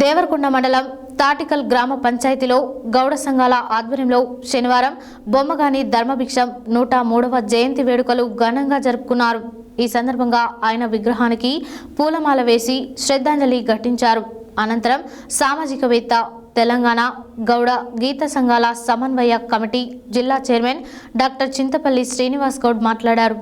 దేవరకొండ మండలం తాటికల్ గ్రామ పంచాయతీలో గౌడ సంఘాల ఆధ్వర్యంలో శనివారం బొమ్మగాని ధర్మభిక్షం నూట మూడవ జయంతి వేడుకలు ఘనంగా జరుపుకున్నారు. ఈ సందర్భంగా ఆయన విగ్రహానికి పూలమాల వేసి శ్రద్ధాంజలి ఘటించారు. అనంతరం సామాజికవేత్త తెలంగాణ గౌడ గీత సంఘాల సమన్వయ కమిటీ జిల్లా చైర్మన్ డాక్టర్ చింతపల్లి శ్రీనివాస్ గౌడ్ మాట్లాడారు.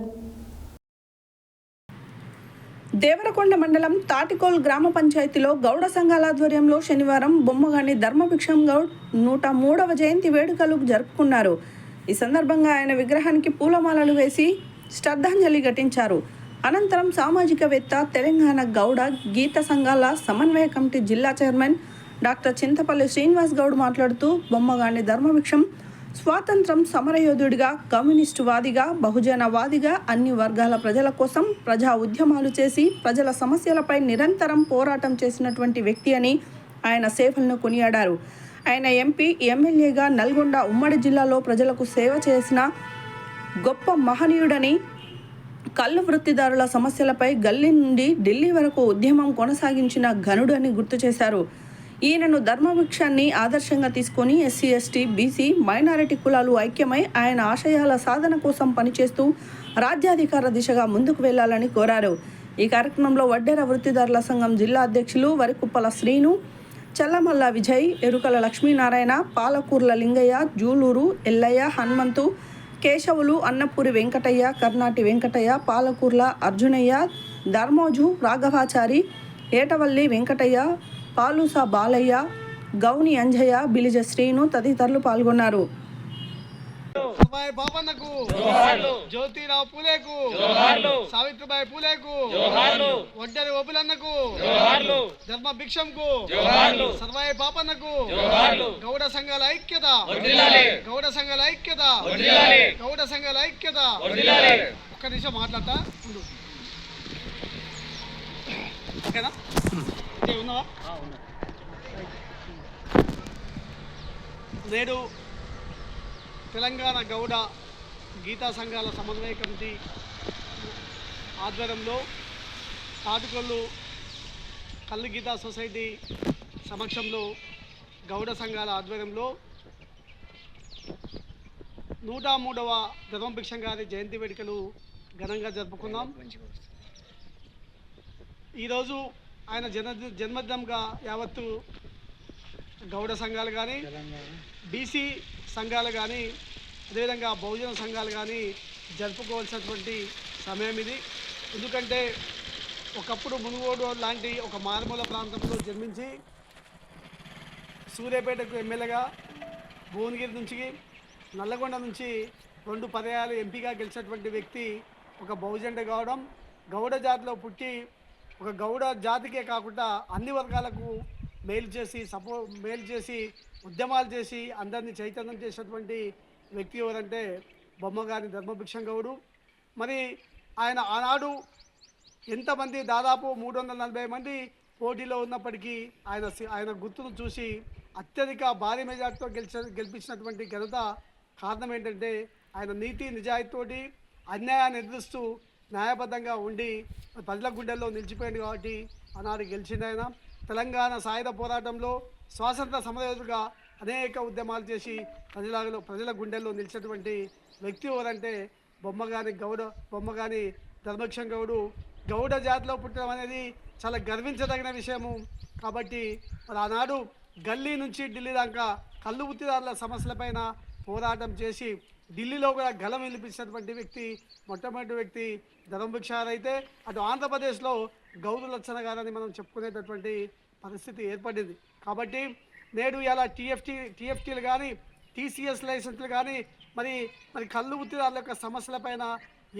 దేవరకొండ మండలం తాటికోల్ గ్రామ పంచాయతీలో గౌడ సంఘాల ఆధ్వర్యంలో శనివారం బొమ్మగాని ధర్మభిక్షం గౌడ్ నూట మూడవ జయంతి వేడుకలు జరుపుకున్నారు. ఈ సందర్భంగా ఆయన విగ్రహానికి పూలమాలలు వేసి శ్రద్ధాంజలి ఘటించారు. అనంతరం సామాజికవేత్త తెలంగాణ గౌడ గీత సంఘాల సమన్వయ కమిటీ జిల్లా చైర్మన్ డాక్టర్ చింతపల్లి శ్రీనివాస్ గౌడ్ మాట్లాడుతూ బొమ్మగాని ధర్మభిక్షం స్వాతంత్రం సమరయోధుడిగా కమ్యూనిస్టు వాదిగా బహుజనవాదిగా అన్ని వర్గాల ప్రజల కోసం ప్రజా ఉద్యమాలు చేసి ప్రజల సమస్యలపై నిరంతరం పోరాటం చేసినటువంటి వ్యక్తి అని ఆయన సేవలను కొనియాడారు. ఆయన ఎంపీ ఎమ్మెల్యేగా నల్గొండ ఉమ్మడి జిల్లాలో ప్రజలకు సేవ చేసిన గొప్ప మహనీయుడని కళ్ళు వృత్తిదారుల సమస్యలపై గల్లీ నుండి ఢిల్లీ వరకు ఉద్యమం కొనసాగించిన ఘనుడు అని గుర్తు చేశారు. ఈయనను ధర్మవృక్షాన్ని ఆదర్శంగా తీసుకొని ఎస్సీ ఎస్టీ బీసీ మైనారిటీ కులాలు ఐక్యమై ఆయన ఆశయాల సాధన కోసం పనిచేస్తూ రాజ్యాధికార దిశగా ముందుకు వెళ్ళాలని కోరారు. ఈ కార్యక్రమంలో వడ్డెర వృత్తిదారుల సంఘం జిల్లా అధ్యక్షులు వరికుప్పల శ్రీను చల్లమల్ల విజయ్ ఎరుకల లక్ష్మీనారాయణ పాలకూర్ల లింగయ్య జూలూరు ఎల్లయ్య హనుమంతు కేశవులు అన్నపూరి వెంకటయ్య కర్ణాటి వెంకటయ్య పాలకూర్ల అర్జునయ్య ధర్మోజు రాఘవాచారి ఏటవల్లి వెంకటయ్య పాలుస బాలయ్య గౌని అంజయ్య బిలిజ శ్రీను తదితరులు పాల్గొన్నారు. జ్యోతిరావు పూలేకు సావిత్రిబాయి పూలేకు ఒడ్డరి ఓపులన్నకు ధర్మ భిక్షంకు సర్వాయి గౌడ సంఘాల ఐక్యత గౌడ సంఘాల ఐక్యత గౌడ సంఘాల ఐక్యత. ఒక్క నిమిషం మాట్లాడతా ఓకేనా? నేడు తెలంగాణ గౌడ గీతా సంఘాల సమన్వయ కమిటీ ఆధ్వర్యంలో తాటుకొల్లు కల్లు గీతా సొసైటీ సమక్షంలో గౌడ సంఘాల ఆధ్వర్యంలో నూట మూడవ ధర్మభిక్షం గారి జయంతి వేడుకలు ఘనంగా జరుపుకున్నాం. ఈరోజు ఆయన జన జన్మదినంగా యావత్తు గౌడ సంఘాలు కానీ బీసీ సంఘాలు కానీ అదేవిధంగా బహుజన సంఘాలు కానీ జరుపుకోవాల్సినటువంటి సమయం ఇది. ఎందుకంటే ఒకప్పుడు మునుగోడు లాంటి ఒక మారుమూల ప్రాంతంలో జన్మించి సూర్యాపేటకు ఎమ్మెల్యేగా భువనగిరి నుంచి నల్లగొండ నుంచి రెండు పదయాలు ఎంపీగా గెలిచినటువంటి వ్యక్తి ఒక బహుజెండ కావడం గౌడ జాతిలో పుట్టి ఒక గౌడ జాతికే కాకుండా అన్ని వర్గాలకు మేలు చేసి సపో మేలు చేసి ఉద్యమాలు చేసి అందరినీ చైతన్యం చేసినటువంటి వ్యక్తి ఎవరంటే బొమ్మగారి ధర్మభిక్షం గౌడు. మరి ఆయన ఆనాడు ఎంతమంది దాదాపు మూడు వందల నలభై మంది పోటీలో ఉన్నప్పటికీ ఆయన ఆయన గుర్తును చూసి అత్యధిక భారీ మెజార్టీతో గెలిచ గెలిపించినటువంటి ఘనత కారణం ఏంటంటే ఆయన నీతి నిజాయితీతోటి అన్యాయాన్ని ఎదురుస్తూ న్యాయబద్ధంగా ఉండి ప్రజల గుండెల్లో నిలిచిపోయింది కాబట్టి ఆనాడు గెలిచింది ఆయన. తెలంగాణ సాయుధ పోరాటంలో స్వాతంత్ర సమరయోధుగా అనేక ఉద్యమాలు చేసి ప్రజలలో ప్రజల గుండెల్లో నిలిచినటువంటి వ్యక్తి ఎవరంటే బొమ్మగాని గౌడ బొమ్మగాని ధర్మక్షం గౌడు. గౌడ జాతిలో పుట్టడం అనేది చాలా గర్వించదగిన విషయము. కాబట్టి మరి ఆనాడు గల్లీ నుంచి ఢిల్లీ దాకా కళ్ళు ఉత్తిదారుల సమస్యలపైన పోరాటం చేసి ఢిల్లీలో కూడా గలం వినిపించినటువంటి వ్యక్తి మొట్టమొదటి వ్యక్తి ధర్మభిక్షార్ అయితే అటు ఆంధ్రప్రదేశ్లో గౌరు లక్షణ గారని మనం చెప్పుకునేటటువంటి పరిస్థితి ఏర్పడింది. కాబట్టి నేడు ఇలా టీఎఫ్టీ టీఎఫ్టీలు కానీ టీసీఎస్ లైసెన్స్లు కానీ మరి మరి కళ్ళు ఉత్తిదారుల యొక్క సమస్యలపైన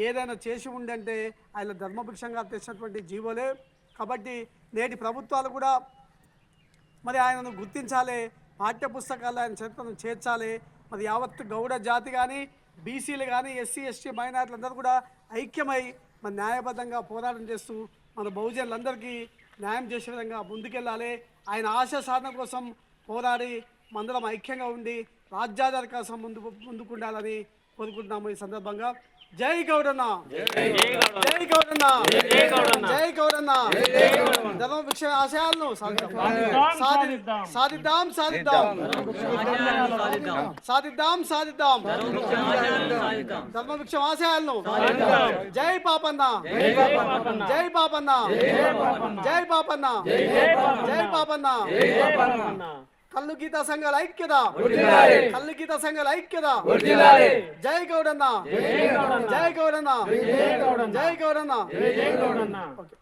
ఏదైనా చేసి ఉండంటే ఆయన ధర్మభిక్షంగా తెచ్చినటువంటి జీవోలే. కాబట్టి నేటి ప్రభుత్వాలు కూడా మరి ఆయనను గుర్తించాలి పాఠ్య పుస్తకాలు ఆయన చరిత్రను చేర్చాలి మరి యావత్ గౌడ జాతి కానీ బీసీలు కానీ ఎస్సీ ఎస్టీ మైనార్టీలు అందరూ కూడా ఐక్యమై మరి న్యాయబద్ధంగా పోరాటం చేస్తూ మన బహుజనులందరికీ న్యాయం చేసే విధంగా ముందుకెళ్ళాలి. ఆయన ఆశ సాధన కోసం పోరాడి మందరం ఐక్యంగా ఉండి రాజ్యాధార కోసం ముందు ముందుకుండాలని కోరుకుంటున్నాము ఈ సందర్భంగా. జై గౌడన్న! జై గౌడన్న! జై గౌడన్న! ధర్మ భిక్ష ఆశయాలను సాధిద్దాం సాధిద్దాం సాధిద్దాం సాధిద్దాం సాధిద్దాం ధర్మ భిక్ష ఆశయాలను జై పాపన్న జై పాపన్న జై పాపన్న జై పాపన్న కల్లు గీత సంఘాల ఐక్యత కల్లు గీత సంఘాల ఐక్యత జై గౌడన్న జై గౌడన్న జై గౌడన్న ఓకే